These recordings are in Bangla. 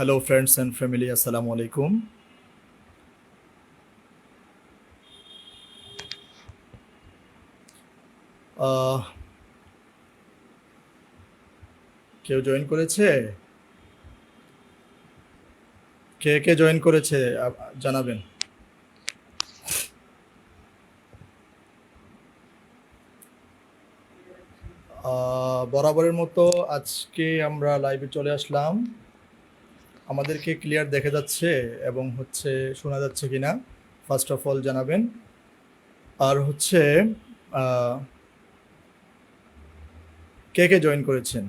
হ্যালো ফ্রেন্ডস অ্যান্ড ফ্যামিলি আসসালামু আলাইকুম কেউ জয়েন করেছে? কে কে জয়েন করেছে? জানাবেন। বরাবরের মতো আজকে আমরা লাইভে চলে আসলাম। আমাদেরকে ক্লিয়ার দেখা যাচ্ছে এবং হচ্ছে শোনা যাচ্ছে কিনা ফার্স্ট অফ অল জানাবেন। আর হচ্ছে কে কে জয়েন করেছেন?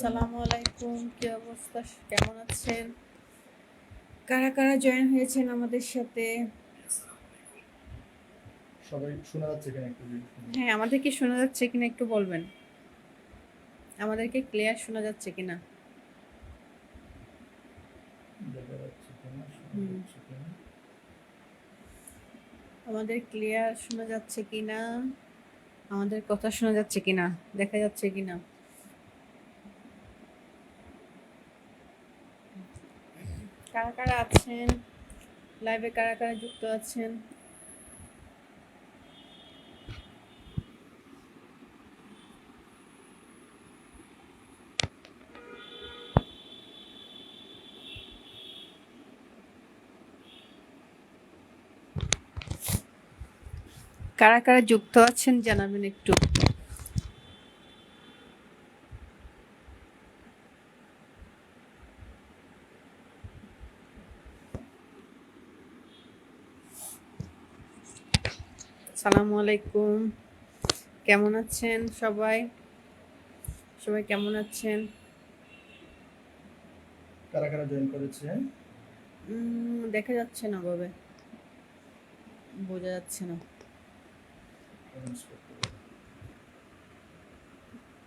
সালামু আলাইকুম, কি অবস্থা? কেমন আছেন? কারা কারা জয়েন হয়েছেন আমাদের সাথে? সবাই শোনা যাচ্ছে কিনা একটু হ্যাঁ আমাদের কি শোনা যাচ্ছে কিনা একটু বলবেন। আমাদেরকে ক্লিয়ার শোনা যাচ্ছে কিনা? দেখা যাচ্ছে কিনা, শোনা যাচ্ছে কিনা। আমাদের ক্লিয়ার শোনা যাচ্ছে কিনা? আমাদের কথা শোনা যাচ্ছে কিনা? দেখা যাচ্ছে কিনা? কারা কারা আছেন? লাইভে কারা কারা যুক্ত আছেন? কারা কারা যুক্ত আছেন জানাবেন একটু। সালামু আলাইকুম। কেমন আছেন সবাই? সবাই কেমন আছেন? কারা কারা জয়েন করেছে উম, দেখা যাচ্ছে না ভাবে বোঝা যাচ্ছে না।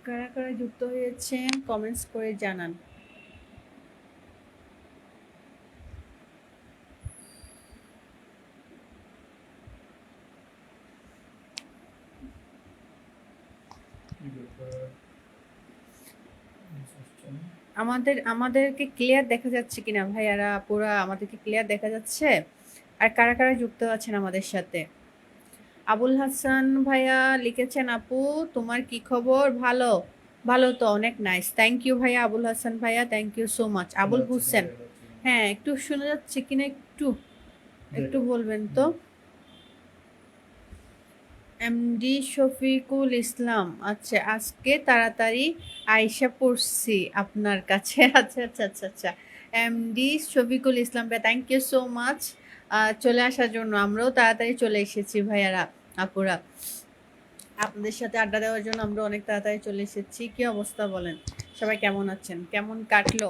কারা কারা যুক্ত হয়েছেন কমেন্টস করে জানান। আমাদের আমাদেরকে ক্লিয়ার দেখা যাচ্ছে কিনা? ভাইয়ারা পুরা আমাদেরকে ক্লিয়ার দেখা যাচ্ছে? আর কারা কারা যুক্ত আছেন আমাদের সাথে? আবুল হাসান ভাইয়া লিখেছেন আপু তোমার কি খবর? ভালো ভালো তো অনেক নাইস থ্যাংক ইউ ভাইয়া আবুল হাসান ভাইয়া thank you so much Abul Hossain. হ্যাঁ একটু শোনা যাচ্ছে কিনা একটু? একটু বলবেন তো। এমডি শফিকুল ইসলাম। আচ্ছা আজকে তাড়াতাড়ি আয়সা পড়ছি আপনার কাছে। আচ্ছা আচ্ছা আচ্ছা আচ্ছা। এমডি শফিকুল ইসলাম ভাই থ্যাংক ইউ সো মাচ চলে আসার জন্য আমরাও তাড়াতাড়ি চলে এসেছি ভাইয়ারা, আপুরা। আপনাদের সাথে আড্ডা দেওয়ার জন্য আমরা অনেক তাড়াতাড়ি চলে এসেছি। কি অবস্থা বলেন? সবাই কেমন আছেন? কেমন কাটলো?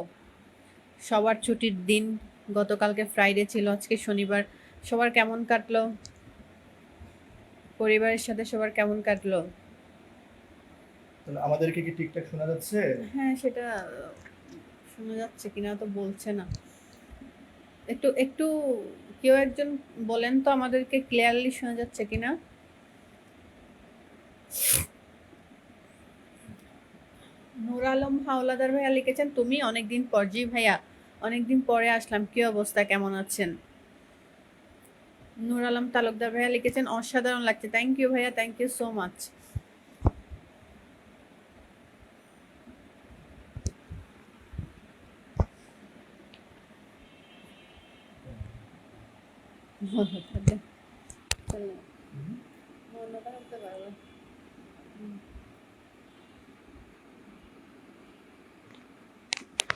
সবার ছুটির দিন গতকালকে ফ্রাইডে ছিল, আজকে শনিবার। সবার কেমন কাটলো? পরিবারের সাথে সবার কেমন কাটলো? তাহলে আমাদেরকে কি ঠিকঠাক শোনা যাচ্ছে? হ্যাঁ সেটা শোনা যাচ্ছে কিনা তো বলছে না। একটু একটু কেউ একজন বলেন তো আমাদেরকে ক্লিয়ারলি শোনা যাচ্ছে কিনা। নূর আলম হাওলাদার ভাইয়া লিখেছেন তুমি অনেকদিন পর জি ভাইয়া অনেকদিন পরে আসলাম। কি অবস্থা? কেমন আছেন? নূর আলম তালুকদার ভাইয়া লিখেছেন, অসাধারণ লাগছে। থ্যাংক ইউ ভাইয়া থ্যাংক ইউ সো মাচ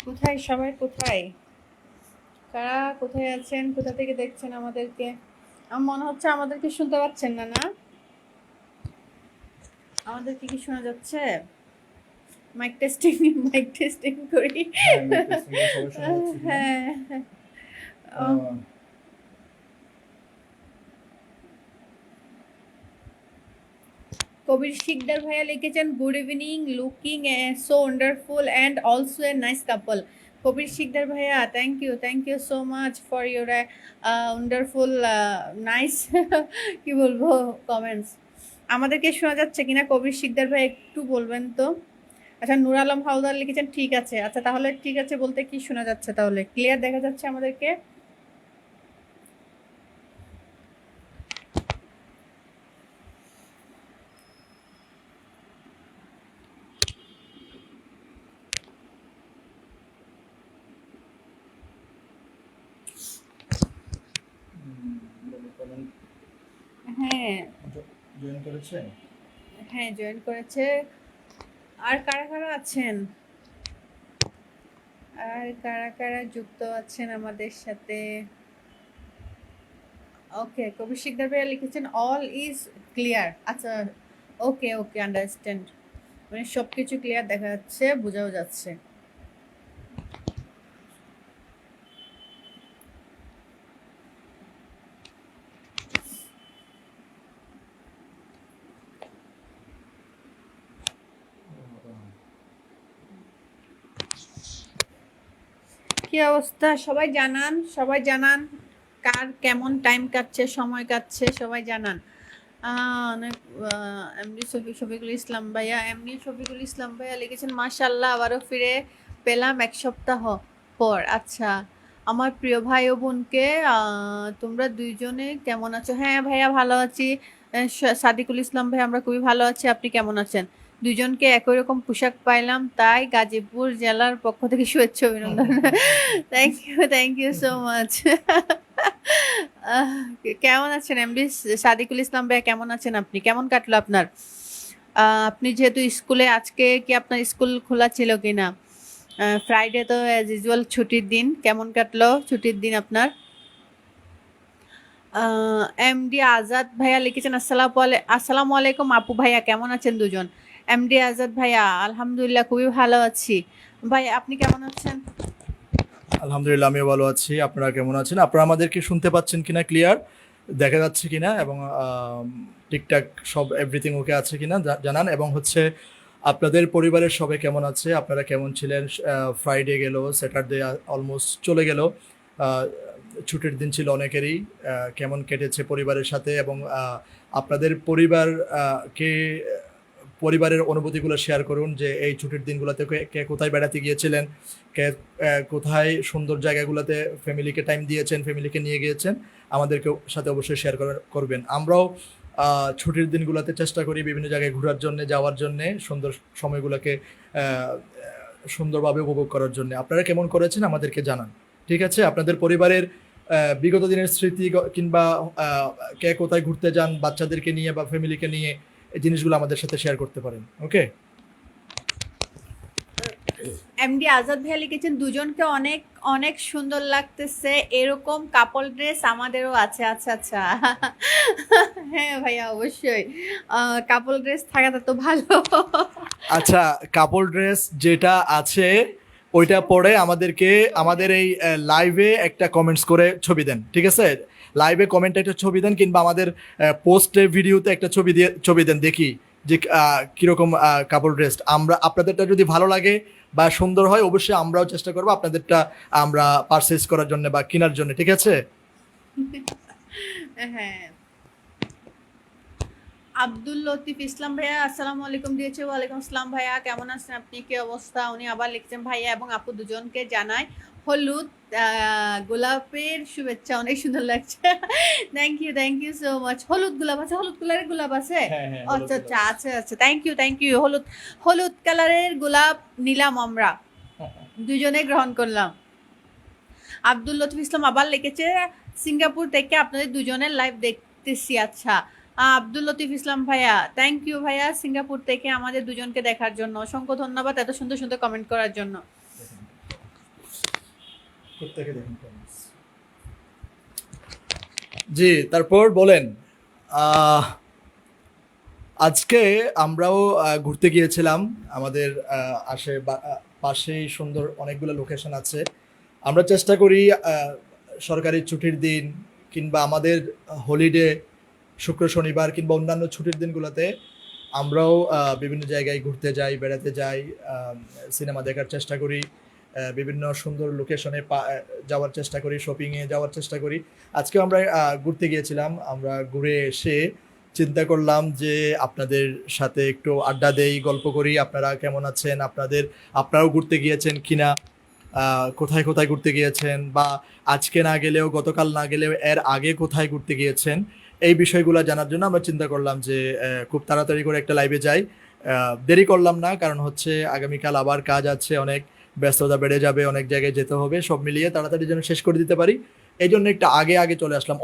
কোথায় সবাই? কোথায়? কারা কোথায় আছেন? কোথা থেকে দেখছেন আমাদেরকে? আমার মনে হচ্ছে আমাদেরকে শুনতে পাচ্ছেন না না? আমাদেরকে কি শোনা যাচ্ছে? মাইক টেস্টিং মাইক টেস্টিং করি। হ্যাঁ। হ্যাঁ আহ, কবির শিকদার ভাইয়া লিখেছেন good evening looking so wonderful and also a nice couple Kabir Sikdar ভাইয়া thank you thank you so much for your wonderful nice কি বলব কমেন্টস আমাদেরকে শোনা যাচ্ছে কিনা? কবির শিকদার ভাই একটু বলবেন তো। আচ্ছা নুর আলম হাওদার লিখেছেন, ঠিক আছে। আচ্ছা তাহলে ঠিক আছে বলতে কি শোনা যাচ্ছে তাহলে? ক্লিয়ার দেখা যাচ্ছে আমাদেরকে? হ্যাঁ। জয়েন করেছেন? হ্যাঁ জয়েন করেছে। আর কারা কারা আছেন? আর কারা কারা যুক্ত আছেন আমাদের সাথে? ওকে কবি শিকদার ভাইয়া লিখেছেন অল ইজ ক্লিয়ার আচ্ছা ওকে ওকে আন্ডারস্ট্যান্ড মানে সব কিছু ক্লিয়ার দেখা যাচ্ছে বোঝাও যাচ্ছে। কি অবস্থা? সবাই জানান সবাই জানান কার কেমন টাইম কাটছে, সময় কাটছে, সবাই জানান। অনেক এমনি শফিক শফিকুল ইসলাম ভাইয়া, এমনি শফিকুল ইসলাম ভাইয়া লিখেছেন মাশাল্লাহ আবারও ফিরে পেলাম এক সপ্তাহ পর। আচ্ছা আমার প্রিয় ভাই ও বোনকে তোমরা দুইজনে কেমন আছো? হ্যাঁ ভাইয়া, ভালো আছি। সাদিকুল ইসলাম ভাই আমরা খুবই ভালো আছি। আপনি কেমন আছেন? দুজনকে একই রকম পোশাক পাইলাম তাই গাজীপুর জেলার পক্ষ থেকে শুভেচ্ছা অভিনন্দন। Thank you thank you so much কেমন আছেন এমডি? সাদিকুল ইসলাম ভাই কেমন আছেন আপনি? কেমন কাটলো আপনার? আপনি যেহেতু স্কুলে আজকে কি আপনার স্কুল খোলা ছিল কি না ফ্রাইডে তো অ্যাজ ইউজুয়াল ছুটির দিন। কেমন কাটলো ছুটির দিন আপনার? এমডি আজাদ ভাইয়া লিখেছেন আসসালাম আসসালামু আলাইকুম আপু ভাইয়া কেমন আছেন দুজন? এমডি আজাদ ভাইয়া আলহামদুলিল্লাহ খুবই ভালো আছি। ভাই আপনি কেমন আছেন? আলহামদুলিল্লাহ আমিও ভালো আছি। আপনারা কেমন আছেন? আপনারা আমাদেরকে শুনতে পাচ্ছেন কিনা ক্লিয়ার দেখা যাচ্ছে কিনা? এবং ঠিকঠাক সব এভরিথিং ওকে আছে কিনা জানান। এবং হচ্ছে আপনাদের পরিবারের সবাই কেমন আছে? আপনারা কেমন ছিলেন? ফ্রাইডে গেল স্যাটারডে অলমোস্ট চলে গেল। ছুটির দিন ছিল অনেকেরই। কেমন কেটেছে পরিবারের সাথে? এবং আপনাদের পরিবার আহ, কে পরিবারের অনুভূতিগুলো শেয়ার করুন যে এই ছুটির দিনগুলোতে কে- কোথায় বেড়াতে গিয়েছিলেন, কে কোথায় সুন্দর জায়গাগুলোতে ফ্যামিলিকে টাইম দিয়েছেন ফ্যামিলিকে নিয়ে গিয়েছেন আমাদেরকে সাথে অবশ্যই শেয়ার করবেন। আমরাও ছুটির দিনগুলোতে চেষ্টা করি বিভিন্ন জায়গায় ঘোরার জন্য, যাওয়ার জন্য, সুন্দর সময়গুলোকে সুন্দরভাবে উপভোগ করার জন্য। আপনারা কেমন করেছেন আমাদেরকে জানান, ঠিক আছে? আপনাদের পরিবারের বিগত দিনের স্মৃতি কিংবা কে কোথায় ঘুরতে যান, বাচ্চাদেরকে নিয়ে বা ফ্যামিলিকে নিয়ে এই জিনিসগুলো আমাদের সাথে শেয়ার করতে পারেন ওকে এমডি আজাদ ভাইয়া লিখেছেন দুজনকে অনেক অনেক সুন্দর লাগতেছে। এরকম কাপল ড্রেস আমাদেরও আছে। আচ্ছা আচ্ছা। হ্যাঁ ভাইয়া অবশ্যই। কাপল ড্রেস থাকাটা তো ভালো। আচ্ছা কাপড় ড্রেস যেটা আছে ওইটা পরে আমাদেরকে আমাদের এই লাইভে একটা কমেন্টস করে ছবি দেন ঠিক আছে? লাইভে কমেন্টে একটা ছবি দেন কিংবা আমাদের পোস্টে ভিডিওতে একটা ছবি দিয়ে, ছবি দেন দেখি যে কীরকম কাপড় ড্রেস আমরা, আপনাদেরটা যদি ভালো লাগে বা সুন্দর হয়, অবশ্যই আমরাও চেষ্টা করব আপনাদেরটা, আমরা পারচেস করার জন্য বা কেনার জন্য, ঠিক আছে? হ্যাঁ। আব্দুল লতিফ ইসলাম ভাইয়া আসসালামু আলাইকুম দিয়েছে। ওয়ালাইকুম আসসালাম ভাইয়া কেমন আছেন আপনি? কি অবস্থা? উনি আবার লিখছেন ভাইয়া এবং আপু দুজনকে জানাই হলুদ গোলাপের শুভেচ্ছা। অনেক সুন্দর লাগছে। Thank you thank you so much হলুদ গোলাপ আছে? হলুদ কালারের গোলাপ আছে? আচ্ছা আচ্ছা আচ্ছা আচ্ছা। থ্যাংক ইউ থ্যাংক ইউ হলুদ হলুদ কালারের গোলাপ নিলাম আমরা। দুজনে গ্রহণ করলাম। আব্দুল লতিফ ইসলাম আবার লিখেছে সিঙ্গাপুর থেকে আপনাদের দুজনের লাইভ দেখতেছি। আচ্ছা। আব্দুল লতিফ ইসলাম ভাইয়া থ্যাংক ইউ ভাইয়া সিঙ্গাপুর থেকে আমাদের দুজনকে দেখার জন্য। অসংখ্য ধন্যবাদ এত সুন্দর সুন্দর কমেন্ট করার জন্য। জি, তারপর বলেন আজকে আমরাও ঘুরতে গিয়েছিলাম। আমাদের আশে পাশেই সুন্দর অনেকগুলো লোকেশন আছে। আমরা চেষ্টা করি সরকারি ছুটির দিন কিংবা আমাদের হলিডে শুক্র শনিবার কিংবা অন্যান্য ছুটির দিনগুলোতে আমরাও বিভিন্ন জায়গায় ঘুরতে যাই বেড়াতে যাই সিনেমা দেখার চেষ্টা করি বিভিন্ন সুন্দর লোকেশনে যাওয়ার চেষ্টা করি শপিংয়ে যাওয়ার চেষ্টা করি। আজকেও আমরা ঘুরতে গিয়েছিলাম আমরা ঘুরে এসে চিন্তা করলাম যে আপনাদের সাথে একটু আড্ডা দেই গল্প করি আপনারা কেমন আছেন আপনাদের আপনারাও ঘুরতে গিয়েছেন কিনা আহ, কোথায় কোথায় ঘুরতে গিয়েছেন বা আজকে না গেলেও গতকাল না গেলেও এর আগে কোথায় ঘুরতে গিয়েছেন এই বিষয়গুলো জানার জন্য আমরা চিন্তা করলাম যে খুব তাড়াতাড়ি করে একটা লাইভে যাই। দেরি করলাম না, কারণ হচ্ছে আগামীকাল আবার কাজ আছে, অনেক ব্যস্ততা বেড়ে যাবে, অনেক জায়গায় যেতে হবে, সব মিলিয়ে তাড়াতাড়ি যেন শেষ করে দিতে পারি। এই জন্য একটা আগে আগে চলে আসলাম।